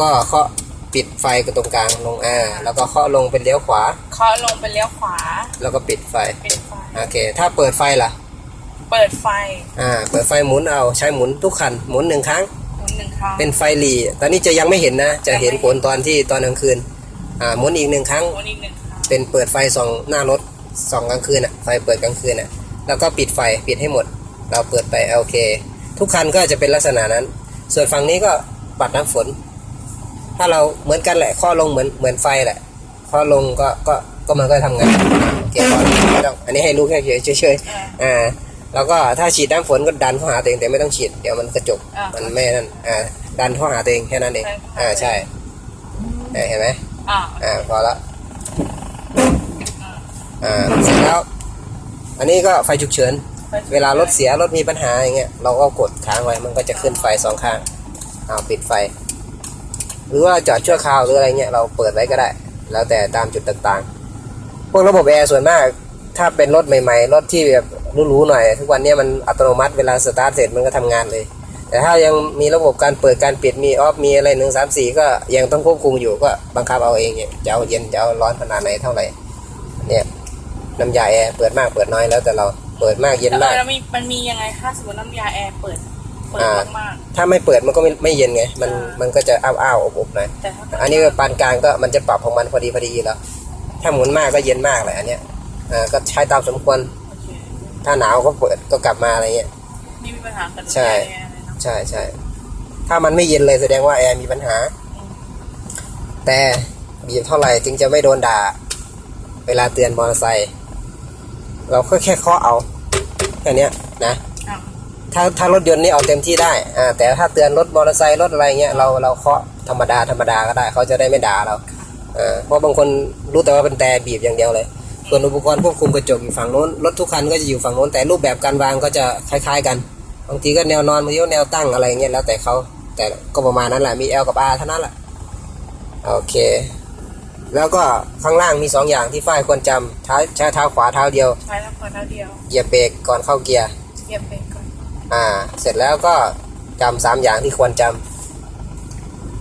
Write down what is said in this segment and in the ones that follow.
ก็เคาะปิดไฟตรงกลางลงอ่าแล้วก็เคาะลงเป็นเลี้ยวขวา เคาะลงเป็นเลี้ยวขวา แล้วก็ปิดไฟปิดไฟ โอเค ถ้าเปิดไฟล่ะ เปิดไฟ อ่า เปิดไฟหมุนเอาใช้หมุนทุกคันหมุนหนึ่งครั้ง หมุนหนึ่งครั้ง เป็นไฟหลีตอนนี้จะยังไม่เห็นนะ จะเห็นผลตอนที่ตอนกลางคืน อ่าหมุนอีกหนึ่งครั้ง หมุนอีกหนึ่งครั้ง เป็นเปิดไฟส่องหน้ารถส่องกลางคืนอะไฟเปิดกลางคืนอะ แล้วก็ปิดไฟปิดให้หมด เราเปิดไปโอเค ทุกคันก็จะเป็นลักษณะนั้น ส่วนฝั่งนี้ก็ปัดน้ำฝน ถ้าเราเหมือนกันแหละข้อลงเหมือนเหมือนไฟแหละข้อลงก็ก็ก็มันก็ทำงานโอเคพอไม่ต้องอันนี้ให้รู้แค่เฉยๆเฉยๆอ่าแล้วก็ถ้าฉีดน้ำฝนก็ดันเข้าหาตัวเองแต่ไม่ต้องฉีดเดี๋ยวมันกระจกอ่ามันไม่นั่นอ่าดันเข้าหาตัวเองแค่นั้นเองดันเข้าหาอ่าใช่เออเห็นไหมอ่าอ่าพอละอ่าเสร็จแล้ว อันนี้ก็ไฟฉุกเฉิน เวลารถเสียรถมีปัญหาอย่างเงี้ยเราก็กดค้างไว้มันก็จะขึ้นไฟสองข้างเอาปิดไฟ หรือว่าจอดชั่วคราวหรืออะไรเงี้ยเราเปิดไว้ก็ได้ แล้วแต่ตามจุดต่างๆ พวกระบบแอร์ส่วนมากถ้าเป็นรถใหม่ๆ รถที่แบบรูๆหน่อย ทุกวันนี้มันอัตโนมัติเวลาสตาร์ทเสร็จมันก็ทำงานเลย แต่ถ้ายังมีระบบการเปิดการปิดมีออฟมีอะไรหนึ่งสามสี่ก็ยังต้องควบคุมอยู่ก็บังคับเอาเองเนี่ยจะเอาเย็นจะเอาร้อนขนาดไหนเท่าไหร่เนี่ยน้ำยาแอร์เปิดมากเปิดน้อยแล้วแต่เราเปิดมากเย็นมากมีมันมียังไงถ้าสมมติน้ำยาแอร์เปิด เปิดอ่า มาก ถ้าไม่เปิดมันก็ไม่ไม่เย็นไง มันอ่ามั มันก็จะอ้าวอ้าวอบอบๆหน่อยๆแต่ถ้าเปิดอันนี้ปานกลางก็มันจะปรับของมันพอดีพอดีอยู่แล้ว ถ้าหมุนมากก็เย็นมากเลยอันเนี้ยอ่าก็ใช้ตามสมควร โอเคถ้าหนาวก็เปิดก็กลับมาอะไรเงี้ยไม่มีปัญหากับใช่น้ำยาแอร์เลยเนาะใช่ใช่ถ้ามันไม่เย็นเลยแสดงว่าแอร์มีปัญหาอืมแต่บีบเท่าไหร่จึงจะไม่โดนด่า เวลาเตือนมอเตอร์ไซค์เราก็แค่เคาะเอาแค่เนี้ยนะ อ่า ถ้าถ้ารถยนต์นี่เอาเต็มที่ได้อ่าแต่ถ้าเตือนรถมอเตอร์ไซค์รถอะไรเงี้ยเราเราเคาะธรรมดาธรรมดาก็ได้เขาจะได้ไม่ด่าเราเออเพราะบางคนรู้แต่ว่าเป็นแต่บีบอย่างเดียวเลยส่วนอุปกรณ์ควบคุมกระจกอยู่ฝั่งโน้นรถทุกคันก็จะอยู่ฝั่งโน้นแต่รูปแบบการวางก็จะคล้าย ๆ กันบางทีก็แนวนอนบางทีก็แนวตั้งอะไรเงี้ยแล้วแต่เขาแต่ก็ประมาณนั้นแหละมี L กับ R เท่านั้นแหละโอเค แล้วก็ข้างล่างมีสองอย่างที่ฝ้ายควรจำเท้าใช้เท้าขวาเท้าเดียวใช้แล้วเปิดเท่าเดียวเหยียบเบรกก่อนเข้าเกียร์เหยียบเบรกก่อน อ่า เสร็จแล้วก็จำสามอย่างที่ควรจ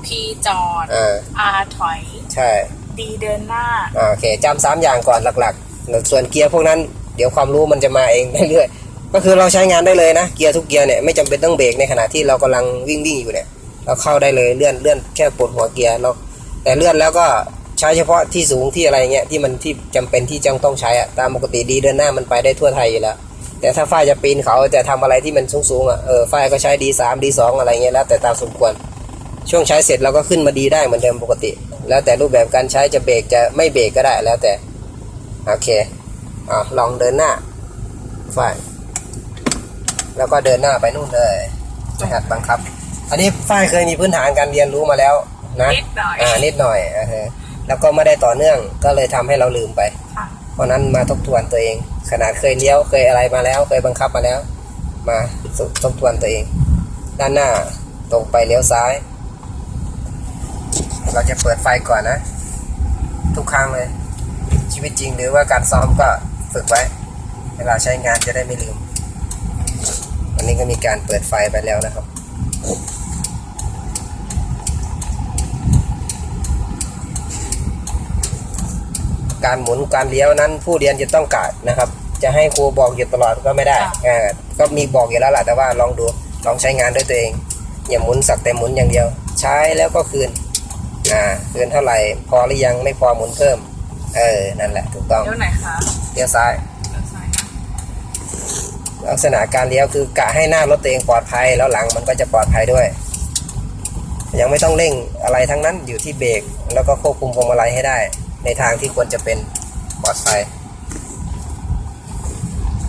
P จอดำอ่า R ถอย ใช่ D เดินหน้า อ่าโอเคจำสามอย่างก่อนหลักๆแล้วส่วนเกียร์พวกนั้น เดี๋ยวความรู้มันจะมาเอง เรื่อยๆก็คือเราใช้งานได้เลยนะ เกียร์ทุกเกียร์เนี่ยไม่จำเป็นต้องเบรกในขณะที่เรากำลังวิ่งวิ่งอยู่เนี่ย เราเข้าได้เลยเลื่อนเลื่อนแค่ปลดหัวเกียร์เราแต่เลื่อนแล้วก็ใช้เฉพาะที่สูงที่อะไรเงี้ยที่มันที่จำเป็นที่จังต้องใช้อะตามปกติดีเดินหน้ามันไปได้ทั่วไทยอยู่แล้ว แต่ถ้าฝ้ายจะปีนเขาจะทำอะไรที่มันสูงๆอะเออฝ้ายก็ใช้ดีสามดีสองอะไรเงี้ยแล้วแต่ตามสมควร ช่วงใช้เสร็จเราก็ขึ้นมาดีได้เหมือนเดิมปกติ แล้วแต่รูปแบบการใช้จะเบรกจะไม่เบรกก็ได้แล้วแต่โอเคอ่าลองเดินหน้าฝ้ายแล้วก็เดินหน้าไปนู่นเลยนะครับบังคับ อันนี้ฝ้ายเคยมีพื้นฐานการเรียนรู้มาแล้วนะนิดหน่อยอ่านิดหน่อยโอเคแล้วก็ไม่ได้ต่อเนื่องก็เลยทำให้เราลืมไปค่ะเพราะนั้นมาทบทวนตัวเอง ขนาดเคยเลี้ยวเคยอะไรมาแล้ว เคยบังคับมาแล้ว มาทบทวนตัวเอง ด้านหน้าตรงไปเลี้ยวซ้าย เราจะเปิดไฟก่อนนะ ทุกครั้งเลย ชีวิตจริงหรือว่าการซ้อมก็ฝึกไว้ เวลาใช้งานจะได้ไม่ลืม วันนี้ก็มีการเปิดไฟไปแล้วนะครับ การหมุนการเลี้ยวนั้น ผู้เรียนจะต้องกาดนะครับ จะให้ครูบอกอยู่ตลอดก็ไม่ได้ค่ะอ่าก็มีบอกอยู่แล้วแหละแต่ว่าลองดูลองใช้งานด้วยตัวเอง อย่าหมุนสักแต่หมุนอย่างเดียว ใช้แล้วก็คืนอ่าคืนเท่าไหร่ พอหรือยังไม่พอหมุนเพิ่ม เออนั่นแหละถูกต้องเดี๋ยวไหนคะเลี้ยวซ้ายเดี๋ยวซ้ายนะลักษณะการเลี้ยวคือกะให้หน้ารถตัวเองปลอดภัยแล้วหลังมันก็จะปลอดภัยด้วย ยังไม่ต้องเร่งอะไรทั้งนั้นอยู่ที่เบรกแล้วก็ควบคุมพวงมาลัยให้ได้ ในทางที่ควรจะเป็นปลอดภัย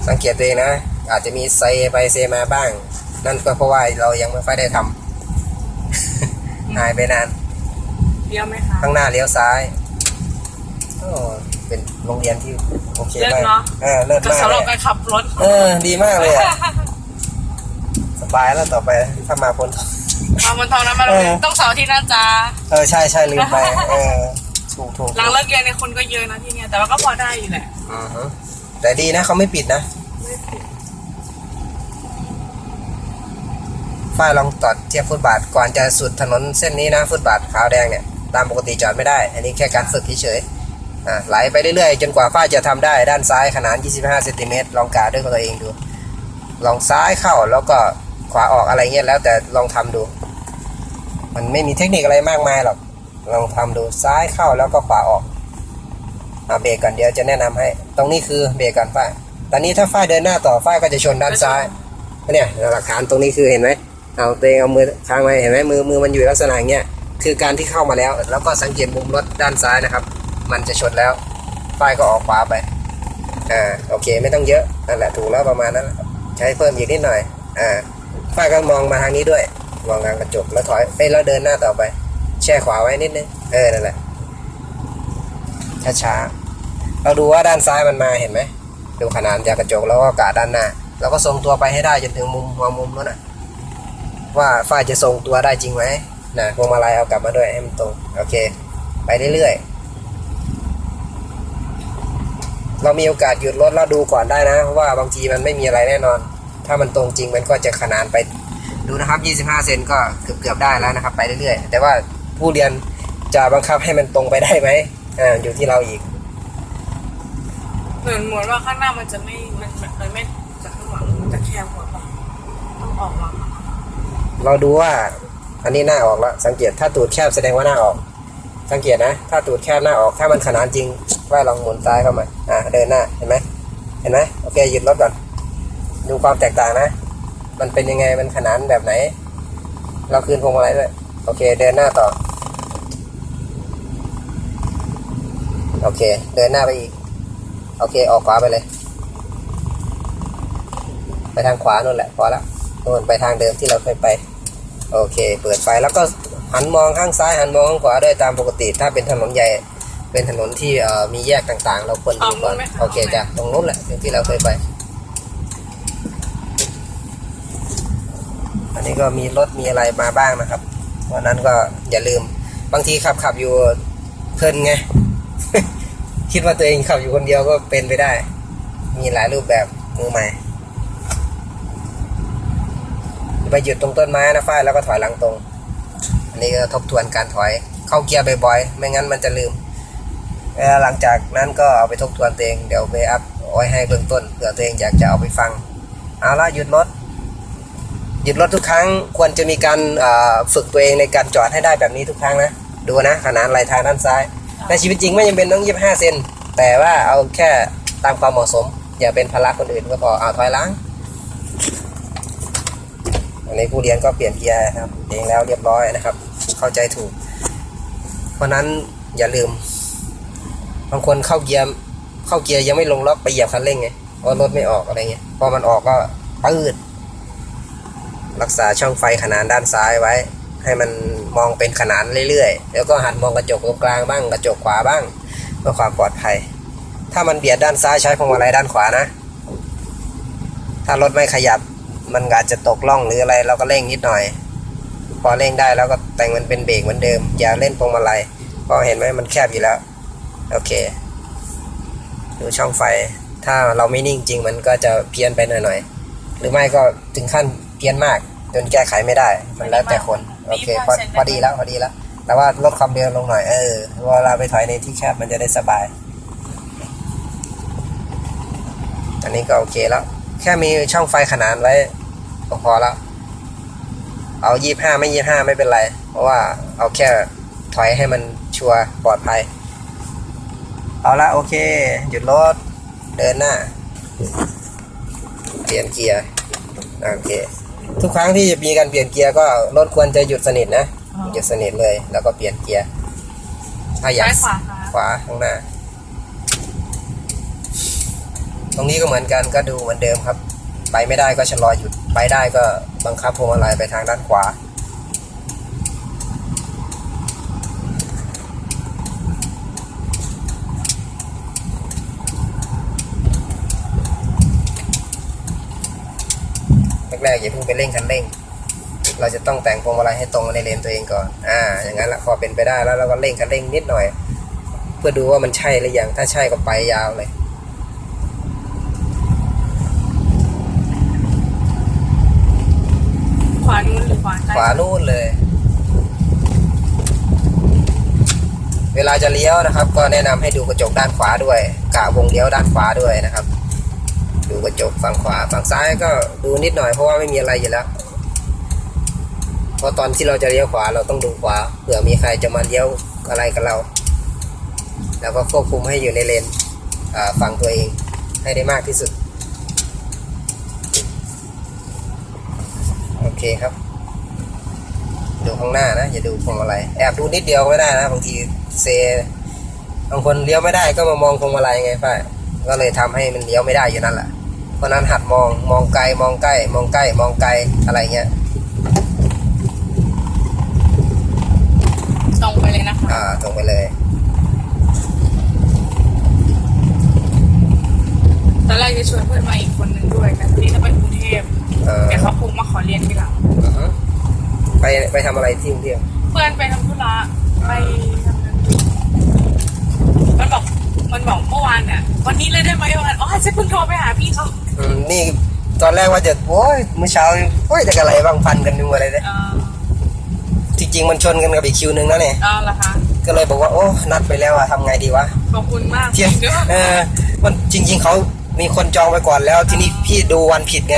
สังเกตตัวเองนะ อาจจะมีเซไปเซมาบ้าง นั่นก็เพราะว่าเรายังไม่ค่อยได้ทำหายไปนานเลี้ยวไหมคะข้างหน้าเลี้ยวซ้ายโอ้เป็นโรงเรียนที่โอเคเลิศมากเนาะเออเลิศก็มากสำหรับเลยการขับรถเออ ดีมากเลยอะสบายแล้วต่อไปถ้ามาพ้นมาบนท้องน้ำมันเออต้องเสาร์อาที่น่าจะเออใช่ใช่ลืมไป เออ ถูกถูกหลังเลิกเรียนในยคนก็เยอะนะที่เนี่ยแต่ว่าก็พอได้อยู่แหละอือฮึแต่ดีนะเขาไม่ปิดนะไฟฝ้ายลองจอดเทียบฟุตบาทก่อนจะสุดถนนเส้นนี้นะฟุตบาทขาวแดงเนี่ยตามปกติจอดไม่ได้ อันนี้แค่การฝึกเฉยๆอ่าไหลไปเรื่อยๆ จนกว่าฝ้ายจะทำได้ด้านซ้ายขนาด25เซนติเมตรลองกาด้วยตัวเองดู ลองซ้ายเข้าแล้วก็ขวาออกอะไรเงี้ยแล้วแต่ลองทำดู มันไม่มีเทคนิคอะไรมากมายหรอก ลองทำดูซ้ายเข้าแล้วก็ขวาออกอาเบรกก่อนเดี๋ยวจะแนะนำให้ ตรงนี้คือเบรกก่อนฝ้ายตอนนี้ถ้าฝ้ายเดินหน้าต่อฝ้ายก็จะชนด้านซ้ายเนี่ยหลักฐานตรงนี้คือเห็นไหมเอาตัวเองเอามือค้างไว้เห็นไหมมือมือมันอยู่ลักษณะอย่างเงี้ยคือการที่เข้ามาแล้ว แล้วก็สังเกตมุมรถด้านซ้ายนะครับ มันจะชนแล้วฝ้ายก็ออกขวาไปอ่าโอเคไม่ต้องเยอะนั่นแหละถูกแล้วประมาณนั้นใช้เพิ่มอีกนิดหน่อยอ่าฝ้ายก็มองมาทางนี้ด้วย มองทางกระจกแล้วถอยไปแล้วเดินหน้าต่อไป แช่ขวาไว้นิดนึง เออ นั่นแหละ ช้าๆ เราดูว่าด้านซ้ายมันมาเห็นไหม ดูขนาดจากกระจกแล้วก็กะด้านหน้า เราก็ทรงตัวไปให้ได้จนถึงมุมหัวมุมแล้วนะว่าฝ้ายจะทรงตัวได้จริงไหมนะพวงมาลัยเอากลับมาด้วยให้มันตรง โอเค ไปเรื่อยๆ เรามีโอกาสหยุดรถแล้วดูก่อนได้นะ เพราะว่าบางทีมันไม่มีอะไรแน่นอน ถ้ามันตรงจริงมันก็จะขนานไปดูนะครับ 25 เซนก็เกือบเกือบๆได้แล้วนะครับ ไปเรื่อยๆ แต่ว่า ผู้เรียนจะบังคับให้มันตรงไปได้ไหมอ่าอยู่ที่เราอีก เหมือนเหมือนว่าข้างหน้ามันจะไม่มันมันมันไม่จากข้างหลังมันจะแคบกว่าปะต้องออกหลังอะเราดูว่า อันนี้หน้าออกแล้วสังเกตถ้าตูดแคบแสดงว่าหน้าออก สังเกตนะ ถ้าตูดแคบหน้าออก ถ้ามันขนานจริง ว่าลองหมุนซ้ายเข้ามาอ่าเดินหน้าเห็นไหมเห็นไหมโอเคหยุดรถก่อนดูความแตกต่างนะ มันเป็นยังไงมันขนานแบบไหน เราคืนพวงมาลัยด้วยโอเค เดินหน้าต่อ โอเค เดินหน้าไปอีก โอเค ออกขวาไปเลย ไปทางขวานู่นแหละ พอละนู่นไปทางเดิมที่เราเคยไป โอเค เปิดไฟแล้วก็หันมองข้างซ้ายหันมองข้างขวาด้วยตามปกติ ถ้าเป็นถนนใหญ่ เป็นถนนที่เอ่อมีแยกต่างๆ เราควรดูก่อน โอเคจ้ะ ตรงนู้นแหละที่เราเคยไป อันนี้ก็มีรถมีอะไรมาบ้างนะครับวันนั้นก็อย่าลืม บางทีขับขับอยู่เพลินไง คิดว่าตัวเองขับอยู่คนเดียวก็เป็นไปได้ มีหลายรูปแบบมือใหม่ไปหยุดตรงต้นไม้นะฝ้ายแล้วก็ถอยหลังตรง อันนี้ก็ทบทวนการถอย เข้าเกียร์บ่อยๆ ไม่งั้นมันจะลืมลหลังจากนั้นก็เอาไปทบทวนตัวเอง เดี๋ยวไปอัพไว้ให้เบื้องต้นเผื่อตัวเองอยากจะเอาไปฟัง เอาละหยุดรถ หยุดรถทุกครั้งควรจะมีการฝึกตัวเองในการจอดให้ได้แบบนี้ทุกครั้งนะ ดูนะขนาดไหลทางด้านซ้าย ในชีวิตจริงไม่จำเป็นต้องยี่ห้าเซนแต่ว่าเอาแค่ตามความเหมาะสม อย่าเป็นภาระคนอื่นก็พอเอาถอยล้างอันนี้ผู้เรียนก็เปลี่ยนเกียร์ครับเองแล้วเรียบร้อยนะครับ เข้าใจถูก เพราะนั้นอย่าลืม บางคนเข้าเกียร์เข้าเกียร์ยังไม่ลงล็อกไปเหยียบคันเร่งไงเพราะรถไม่ออกอะไรเงี้ยพอมันออกก็ปืดรักษาช่องไฟขนานด้านซ้ายไว้ ให้มันมองเป็นขนานเรื่อยๆ แล้วก็หันมองกระจกตรงกลางบ้างกระจกขวาบ้างเพื่อความปลอดภัย ถ้ามันเบียดด้านซ้ายใช้พวงมาลัยด้านขวานะ ถ้ารถไม่ขยับมันอาจจะตกล่องหรืออะไรเราก็เร่งนิดหน่อย พอเร่งได้แล้วก็แต่งมันเป็นเบรกเหมือนเดิม อย่าเล่นพวงมาลัยเพราะเห็นไหมมันแคบอยู่แล้ว โอเค ดูช่องไฟ ถ้าเราไม่นิ่งจริงมันก็จะเพี้ยนไปหน่อยๆหรือไม่ก็ถึงขั้นเพี้ยนมาก จนแก้ไขไม่ได้ มันแล้วแต่คนโอเคพอพอดีแล้วพอดีแล้ว แต่ว่าลดความเร็วลงหน่อยเออเวลาไปถอยในที่แคบมันจะได้สบาย อันนี้ก็โอเคแล้ว แค่มีช่องไฟขนานไว้ก็พอแล้ว เอายี่ห้าไม่ยี่ห้าไม่เป็นไร เพราะว่าเอาแค่ถอยให้มันชัวร์ปลอดภัย เอาละโอเค หยุดรถเดินหน้า เปลี่ยนเกียร์ โอเค ทุกครั้งที่จะมีการเปลี่ยนเกียร์ก็รถควรจะหยุดสนิทนะหยุดสนิทเลย แล้วก็เปลี่ยนเกียร์ถ้าอยาซ้ากยขวาค่ะขวาข้างหน้า ตรงนี้ก็เหมือนกันก็ดูเหมือนเดิมครับ ไปไม่ได้ก็ชะลอหยุดไปได้ก็บังคับพวงมาลัยไปทางด้านขวา รกๆอย่าเพิ่งไปเร่งคันเร่ง เราจะต้องแต่งพวงมาลัยให้ตรงในเลนตัวเองก่อน อ่า อย่างนั้นละพอเป็นไปได้แล้วเราก็เร่งคันเร่งนิดหน่อย เพื่อดูว่ามันใช่หรือยัง ถ้าใช่ก็ไปยาวเลยขวานู้นหรือขวานู่นเลย เวลาจะเลี้ยวนะครับ ก็แนะนำให้ดูกระจกด้านขวาด้วยกะวงเลี้ยวด้านขวาด้วยนะครับ ดูกระจกฝั่งขวาฝั่งซ้ายก็ดูนิดหน่อยเพราะว่าไม่มีอะไรอยู่แล้วเพราะตอนที่เราจะเลี้ยวขวาเราต้องดูขวาเผื่อมีใครจะมาเลี้ยวอะไรกับเรา แล้วก็ควบคุมให้อยู่ในเลนฝั่งตัวเองให้ได้มากที่สุด โอเคครับ ดูข้างหน้านะ อย่าดูพวงมาลัยแอบดูนิดเดียวก็ไม่ได้นะบางทีเซบางคนเลี้ยวไม่ได้ก็มามองพวงมาลัยไงพ่ายก็เลยทำให้มันเลี้ยวไม่ได้อยู่นั่นแหละ เพราะฉะนั้นหัดมองมองไกลมองใกล้ มองใกล้ มองไกลอะไรเงี้ยตรงไปเลยนะคะอ่าตรงไปเลย ตอนแรกจะชวนเพื่อนมาอีกคนนึงด้วยแต่ทีนี้ถ้าไปกรุงเทพเออเดี๋ยวเขาคงมาขอเรียนทีหลังอือฮึไปไปทำอะไรที่กรุงเทพเพื่อนไปทำธุระไปทำงานมันบอก มันบอกเมื่อวานเนี่ยวันนี้เลยได้ไหมวันอ๋อฉันเพิ่งโทรไปหาพี่เขาอืมนี่ตอนแรกว่าจะโอ้ยเมื่อเช้าโอ้ยจะอะไรบ้างพันกันดูอะไรเนี่ยเออจริง ๆ มันชนกันกับอีกคิวหนึ่งนะเนี่ยเออเหรอคะก็เลยบอกว่าโอ้นัดไปแล้วอะทำไงดีวะขอบคุณมากเที่ยงเดี๋ยวเออมันจริง ๆเขามีคนจองไปก่อนแล้ว ทีนี้พี่ดูวันผิดไง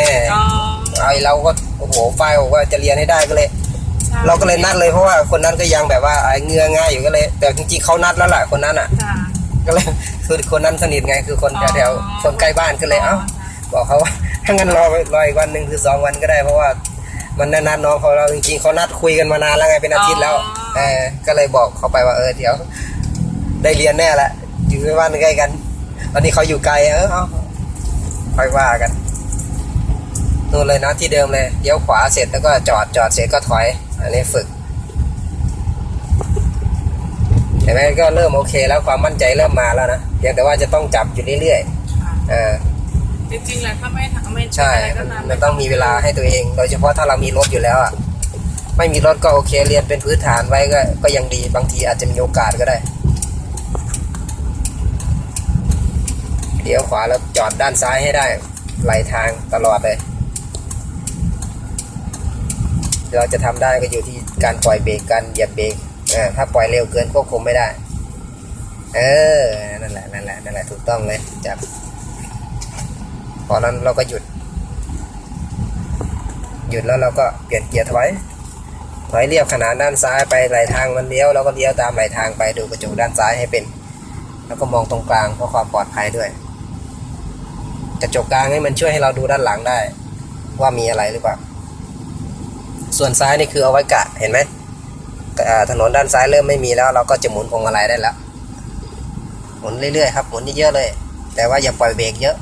ก็ไอเราก็โอ้โหไฟล์บอกว่าจะเรียนให้ได้ก็เลย ใช่เราก็เลยนัดเลยเพราะว่าคนนั้นก็ยังแบบว่าไอ้เงือง่ายอยู่ก็เลย แต่จริงๆเขานัดแล้วแหละคนนั้นอะจ้ะ ก็เลยคือคนนั้นสนิทไงคือคนแถวๆคนใกล้บ้านก็เลยเอ้าบอกเขาว่าถ้างั้นรอไปรออีกวันหนึ่งคือสองวันก็ได้เพราะว่ามันนานๆน้องเขาเราจริงๆเขานัดคุยกันมานานแล้วไงเป็นอาทิตย์แล้วเออก็เลยบอกเขาไปว่าเออเดี๋ยว ได้เรียนแน่ละอยู่ในบ้านใกล้กันตอนนี้เขาอยู่ไกลเออเอาค่อยว่ากันนู่นเลยนะที่เดิมเลยเลี้ยวขวาเสร็จแล้วก็จอดจอดเสร็จก็ถอย อันนี้ฝึก เห็นไหมก็เริ่มโอเคแล้วความมั่นใจเริ่มมาแล้วนะเพียงแต่ว่าจะต้องจับอยู่เรื่อยค่ะๆเออจริงๆแล้วถ้าไม่ทำไม่ใช่อะไรก็มันตามมันต้องมีเวลาให้ตัวเอง โดยเฉพาะถ้าเรามีรถอยู่แล้วอะไม่มีรถก็โอเคเรียนเป็นพื้นฐานไว้ก็ก็ยังดีบางทีอาจจะมีโอกาสก็ได้เดี๋ยวขวาแล้วจอดด้านซ้ายให้ได้ไหลทางตลอดเลย เราจะทำได้ก็อยู่ที่การปล่อยเบรกการเหยียบเบรกอ่า ถ้าปล่อยเร็วเกินควบคุมไม่ได้ เออ นั่นแหละ นั่นแหละ นั่นแหละ ถูกต้องเลย จับ พอนั้นเราก็หยุด หยุดแล้วเราก็เปลี่ยนเกียร์ถอย ถอยเรียบขนานด้านซ้ายไปไหลทางมันเลี้ยวเราก็เลี้ยวตามไหลทางไปดูกระจกด้านซ้ายให้เป็น แล้วก็มองตรงกลางเพื่อความปลอดภัยด้วย กระจกกลางให้มันช่วยให้เราดูด้านหลังได้ ว่ามีอะไรหรือเปล่า ส่วนซ้ายนี่คือเอาไว้กะ เห็นไหม ถนนด้านซ้ายเริ่มไม่มีแล้ว เราก็จะหมุนพวงมาลัยได้แล้ว หมุนเรื่อยๆครับหมุนเยอะๆเลย แต่ว่าอย่าปล่อยเบรกเยอะ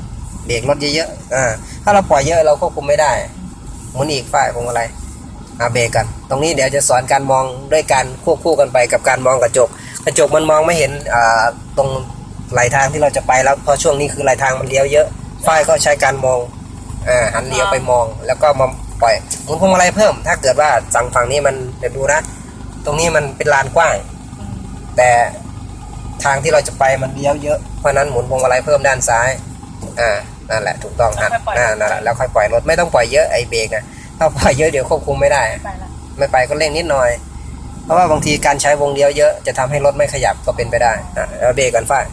เบรกรถเยอะๆอ่าถ้าเราปล่อยเยอะเราควบคุมไม่ได้หมุนอีกฝ่ายพวงมาลัยอาเบรกกัน ตรงนี้เดี๋ยวจะสอนการมองด้วยการควบคู่กันไปกับการมองกระจก กระจกมันมองไม่เห็นอ่าตรงไหลทางที่เราจะไปแล้วเพราะช่วงนี้คือไหลทางมันเลี้ยวเยอะฝ่ายก็ใช้การมองอ่าหันเลี้ยวไปมองแล้วก็มาปล่อยหมุนพวงมาลัยเพิ่ม ถ้าเกิดว่าสั่งฝั่งนี้มันเดี๋ยวดูนะ ตรงนี้มันเป็นลานกว้าง แต่ทางที่เราจะไปมันเลี้ยวเยอะ เพราะฉะนั้นหมุนพวงมาลัยเพิ่มด้านซ้าย อ่า นั่นแหละถูกต้องครับอ่านั่นแหละแล้วค่อยปล่อยรถไม่ต้องปล่อยเยอะไอ้เบรกนะถ้าปล่อยเยอะเดี๋ยวควบคุมไม่ได้ไปละไม่ไปก็เร่งนิดหน่อย เพราะว่าบางทีการใช้วงเลี้ยวเยอะจะทำให้รถไม่ขยับก็เป็นไปได้อะเอาเบรกก่อนฝ้าย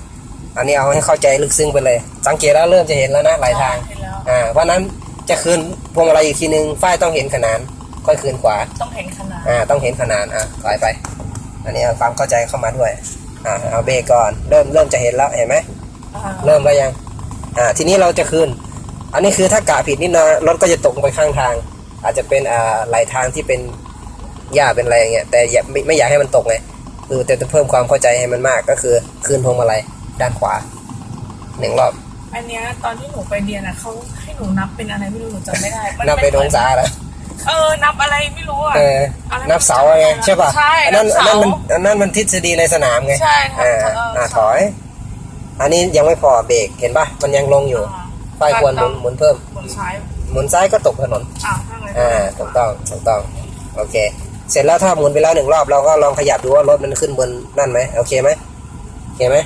อันนี้เอาให้เข้าใจลึกซึ้งไปเลย สังเกตแล้วเริ่มจะเห็นแล้วนะหลายทางเห็นแล้วอ่า เพราะฉะนั้นจะคืนพวงมาลัยอีกทีนึงฝ้ายต้องเห็นขนานค่อยคืนขวา ต้องเห็นขนาด อ่าต้องเห็นขนานอะถอยไป อันนี้เอาความเข้าใจเข้ามาด้วยอ่าเอาเบรกก่อนเริ่มเริ่มจะเห็นแล้วเห็นไหมอ่าเริ่มแล้วยังอ่าทีนี้เราจะคืน อันนี้คือถ้ากะผิดนิดหน่อยรถก็จะตกไปข้างทาง อาจจะเป็นอ่าไหลทางที่เป็นหญ้าเป็นอะไรอย่างเงี้ยแต่อย่าไม่ไม่อยากให้มันตกไงคือแต่จะเพิ่มความเข้าใจให้มันมากก็คือคืนพวงมาลัยด้านขวาหนึ่งรอบอันเนี้ยตอนที่หนูไปเรียนอะเขาให้หนูนับเป็นอะไรไม่รู้หนูจำไม่ได้มันับเป็นองศาแล้ว เออนับอะไรไม่รู้อะเอออะไรนับเสาไงใช่ป่ะใช่อันนั้นนัอับนเสานั้นมันอันนั้นมันทฤษฎีในสนามไงใช่ค่ะอ่าเอ่าถอย อันนี้ยังไม่พอเบรกเห็นป่ะมันยังลงอยู่อ่า ไฟควรหมุนหมุนเพิ่มหมุนซ้ายหมุนซ้ายก็ตกถนน อ้าวข้างไหนอ่าถูกต้องถูกต้องโอเค เสร็จแล้วถ้าหมุนไปแล้วหนึ่งรอบเราก็ลองขยับดูว่ารถมันขึ้นบนนั่นไหมโอเคไหมโอเคไหม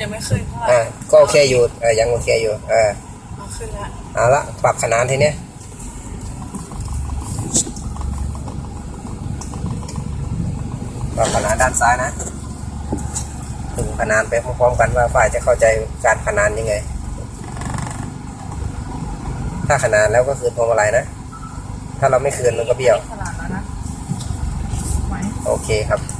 ยังไม่ขึ้นเท่าไหร่อ่าก็โอเคอยู่เออยังโอเคอยู่เออเอาขึ้นแล้วเอาละปรับขนานทีเนี้ย ก็ขนานด้านซ้ายนะถึงขนานไปพร้อมๆกันว่าฝ่ายจะเข้าใจการขนานยังไง ถ้าขนานแล้วก็คือพวงมาลัยนะ ถ้าเราไม่คืนมันก็เบี้ยวฉลาดแล้วนะไหวโอเคครับโ